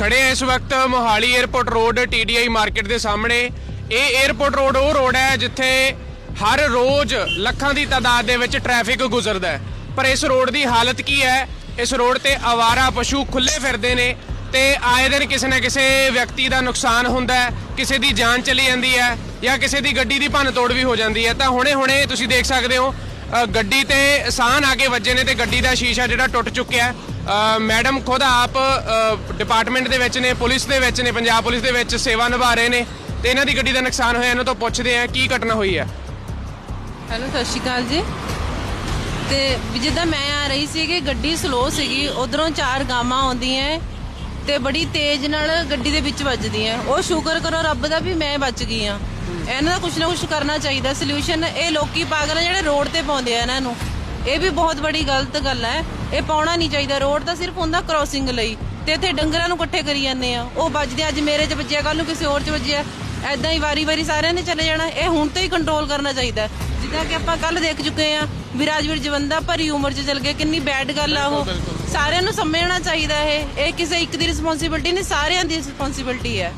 ਖੜੇ ਹਾਂ ਇਸ ਵਕਤ Mohali airport road TDI market ਦੇ ਸਾਹਮਣੇ। ਇਹ 에ਅਰਪੋਰਟ ਰੋਡ ਉਹ ਰੋਡ ਹੈ ਜਿੱਥੇ ਹਰ ਰੋਜ਼ ਲੱਖਾਂ ਦੀ ਤਾਦਾਦ ਦੇ ਵਿੱਚ ਟ੍ਰੈਫਿਕ ਗੁਜ਼ਰਦਾ ਹੈ। ਪਰ ਇਸ ਰੋਡ ਦੀ ਹਾਲਤ ਕੀ ਹੈ? ਇਸ ਰੋਡ ਤੇ ਆਵਾਰਾ ਪਸ਼ੂ ਖੁੱਲੇ ਫਿਰਦੇ ਨੇ ਤੇ ਆਏ ਦਿਨ ਕਿਸੇ ਨਾ ਕਿਸੇ ਵਿਅਕਤੀ ਦਾ ਨੁਕਸਾਨ ਹੁੰਦਾ ਹੈ, ਕਿਸੇ ਦੀ ਜਾਨ ਚਲੀ ਜਾਂਦੀ ਹੈ ਜਾਂ ਕਿਸੇ ਦੀ ਗੱਡੀ ਦੀ ਭੰਨ ਤੋੜ ਵੀ ਹੋ ਜਾਂਦੀ ਹੈ। ਤਾਂ ਹੁਣੇ ਹੁਣੇ ਤੁਸੀਂ ਦੇਖ ਸਕਦੇ ਹੋ ਗੱਡੀ ਤੇ ਸਾਹਨ ਆ ਕੇ ਵੱਜੇ ਨੇ ਤੇ ਗੱਡੀ ਦਾ ਸ਼ੀਸ਼ਾ ਜਿਹੜਾ ਟੁੱਟ ਚੁੱਕਿਆ ਹੈ। ਮੈਡਮ ਖੁਦ ਆਪ ਡਿਪਾਰਟਮੈਂਟ ਦੇ ਵਿੱਚ ਨੇ ਪੁਲਿਸ ਦੇ ਵਿੱਚ ਨੇ ਪੰਜਾਬ ਪੁਲਿਸ ਦੇ ਵਿੱਚ ਸੇਵਾ ਨਿਭਾ ਰਹੇ ਨੇ ਤੇ ਇਹਨਾਂ ਦੀ ਗੱਡੀ ਦਾ ਨੁਕਸਾਨ ਹੋਇਆ ਇਹਨਾਂ ਤੋਂ ਪੁੱਛਦੇ ਆ ਕੀ ਘਟਨਾ ਹੋਈ ਹੈ। ਹੈਲੋ ਸਤਿ ਸ਼੍ਰੀ ਅਕਾਲ ਜੀ। ਤੇ ਜਿੱਦਾਂ ਮੈਂ ਆ ਰਹੀ ਸੀ ਕਿ ਗੱਡੀ ਸਲੋ ਸੀਗੀ ਉਧਰੋਂ ਚਾਰ ਗਾਵਾਂ ਆਉਂਦੀਆਂ ਤੇ ਬੜੀ ਤੇਜ਼ ਨਾਲ ਗੱਡੀ ਦੇ ਵਿੱਚ ਵੱਜਦੀਆਂ। ਉਹ ਸ਼ੁਕਰ ਕਰੋ ਰੱਬ ਦਾ ਵੀ ਮੈਂ ਬਚ ਗਈ ਆ। ਇਹਨਾਂ ਦਾ ਕੁਝ ਨਾ ਕੁਝ ਕਰਨਾ ਚਾਹੀਦਾ। ਸੋਲੂਸ਼ਨ ਇਹ ਲੋਕੀ ਪਾਗਲ ਆ ਜਿਹੜੇ ਰੋਡ ਤੇ ਪਾਉਂਦੇ ਆ ਇਹਨਾਂ ਨੂੰ। ਇਹ ਵੀ ਬਹੁਤ ਬੜੀ ਗਲਤ ਗੱਲ ਹੈ। ਇਹ ਪਾਉਣਾ ਨਹੀਂ ਚਾਹੀਦਾ। ਰੋਡ ਤਾਂ ਸਿਰਫ ਹੁੰਦਾ ਕ੍ਰੋਸਿੰਗ ਲਈ। ਤੇ ਇੱਥੇ ਡੰਗਰਾਂ ਨੂੰ ਇਕੱਠੇ ਕਰੀ ਜਾਂਦੇ ਆ। ਉਹ ਵੱਜਦੇ ਅੱਜ ਮੇਰੇ 'ਚ ਵੱਜਿਆ ਕੱਲ ਨੂੰ ਕਿਸੇ ਹੋਰ 'ਚ ਵੱਜਿਆ। ਐਦਾਂ ਹੀ ਵਾਰੀ-ਵਾਰੀ ਸਾਰਿਆਂ ਨੇ ਚਲੇ ਜਾਣਾ। ਇਹ ਹੁਣ ਤੋਂ ਹੀ ਕੰਟਰੋਲ ਕਰਨਾ ਚਾਹੀਦਾ। ਹੈ। ਜਿੱਦਾਂ ਕਿ ਆਪਾਂ ਕੱਲ ਦੇਖ ਚੁੱਕੇ ਆ ਵੀ ਰਾਜਵੀਰ ਜਵੰਦਾ ਭਰੀ ਉਮਰ 'ਚ ਚਲ ਗਏ। ਕਿੰਨੀ ਬੈਡ ਗੱਲ ਆ ਉਹ। ਸਾਰਿਆਂ ਨੂੰ ਸਮਝਣਾ ਚਾਹੀਦਾ ਇਹ। ਇਹ ਕਿਸੇ ਇੱਕ ਦੀ ਰਿਸਪੌਂਸਿਬਿਲਟੀ ਨਹੀਂ ਸਾਰਿਆਂ ਦੀ ਰਿਸਪੌਂਸਿਬਿਲਟੀ ਹੈ।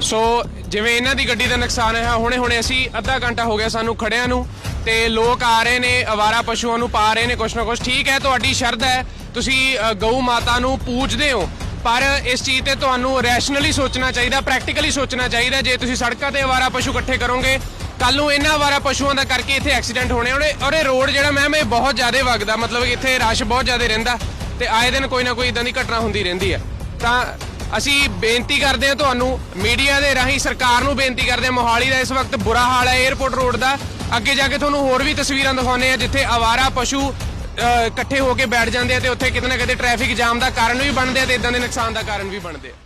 ਸੋ ਜਿਵੇਂ ਇਹਨਾਂ ਦੀ ਗੱਡੀ ਦਾ ਨੁਕਸਾਨ ਹੋਇਆ ਹੁਣੇ ਹੁਣੇ ਅਸੀਂ ਅੱਧਾ ਘੰਟਾ ਹੋ ਗਿਆ ਸਾਨੂੰ ਖੜਿਆਂ ਨੂੰ। ਤੇ ਲੋਕ ਆ ਰਹੇ ਨੇ ਅਵਾਰਾ ਪਸ਼ੂਆਂ ਨੂੰ ਪਾ ਰਹੇ ਨੇ ਕੁਛ ਨਾ ਕੁਛ। ਠੀਕ ਹੈ ਤੁਹਾਡੀ ਸ਼ਰਧਾ ਹੈ। ਤੁਸੀਂ ਅ, ਗਊ ਮਾਤਾ ਨੂੰ ਪੂਜਦੇ ਹੋ। ਪਰ ਇਸ ਚੀਜ਼ ਤੇ ਤੁਹਾਨੂੰ ਰੈਸ਼ਨਲੀ ਸੋਚਣਾ ਚਾਹੀਦਾ ਪ੍ਰੈਕਟੀਕਲੀ ਸੋਚਣਾ ਚਾਹੀਦਾ। ਜੇ ਤੁਸੀਂ ਸੜਕਾਂ ਤੇ ਅਵਾਰਾ ਪਸ਼ੂ ਇਕੱਠੇ ਕਰੋਗੇ ਕੱਲ ਨੂੰ ਇਹਨਾਂ ਅਵਾਰਾ ਪਸ਼ੂਆਂ ਦਾ ਕਰਕੇ ਇੱਥੇ ਐਕਸੀਡੈਂਟ ਹੋਣੇ ਹੋਣੇ ਔਰ ਇਹ ਰੋਡ ਜਿਹੜਾ ਮੈਮ ਇਹ ਬਹੁਤ ਜ਼ਿਆਦਾ ਵਗਦਾ। ਮਤਲਬ ਕਿ ਇੱਥੇ ਰਸ਼ ਬਹੁਤ ਜ਼ਿਆਦਾ ਰਹਿੰਦਾ। ਤੇ ਆਏ ਦਿਨ ਕੋਈ ਨਾ ਕੋਈ ਇਦਾਂ ਦੀ ਘਟਨਾ ਹੁੰਦੀ ਰਹਿੰਦੀ ਹੈ। ਤਾਂ ਅਸੀਂ ਬੇਨਤੀ ਕਰਦੇ ਹਾਂ ਤੁਹਾਨੂੰ ਮੀਡੀਆ ਦੇ ਰਾਹੀਂ ਸਰਕਾਰ ਨੂੰ ਬੇਨਤੀ ਕਰਦੇ ਹਾਂ ਮੋਹਾਲੀ ਦਾ ਇਸ ਵਕਤ ਬੁਰਾ ਹਾਲ ਹੈ 에ਅਰਪੋਰਟ ਰੋਡ ਦਾ। ਅੱਗੇ ਜਾ ਕੇ ਤੁਹਾਨੂੰ ਹੋਰ ਵੀ ਤਸਵੀਰਾਂ ਦਿਖਾਉਂਦੇ ਆ ਜਿੱਥੇ ਆਵਾਰਾ ਪਸ਼ੂ ਅ, ਇਕੱਠੇ ਹੋ ਕੇ ਬੈਠ ਜਾਂਦੇ ਆ ਤੇ ਉੱਥੇ ਕਿਤੇ ਨਾ ਕਿਤੇ ਟ੍ਰੈਫਿਕ ਜਾਮ ਦਾ ਕਾਰਨ ਵੀ ਬਣਦੇ ਆ ਤੇ ਇਦਾਂ ਦੇ ਨੁਕਸਾਨ ਦਾ ਕਾਰਨ ਵੀ ਬਣਦੇ ਆ।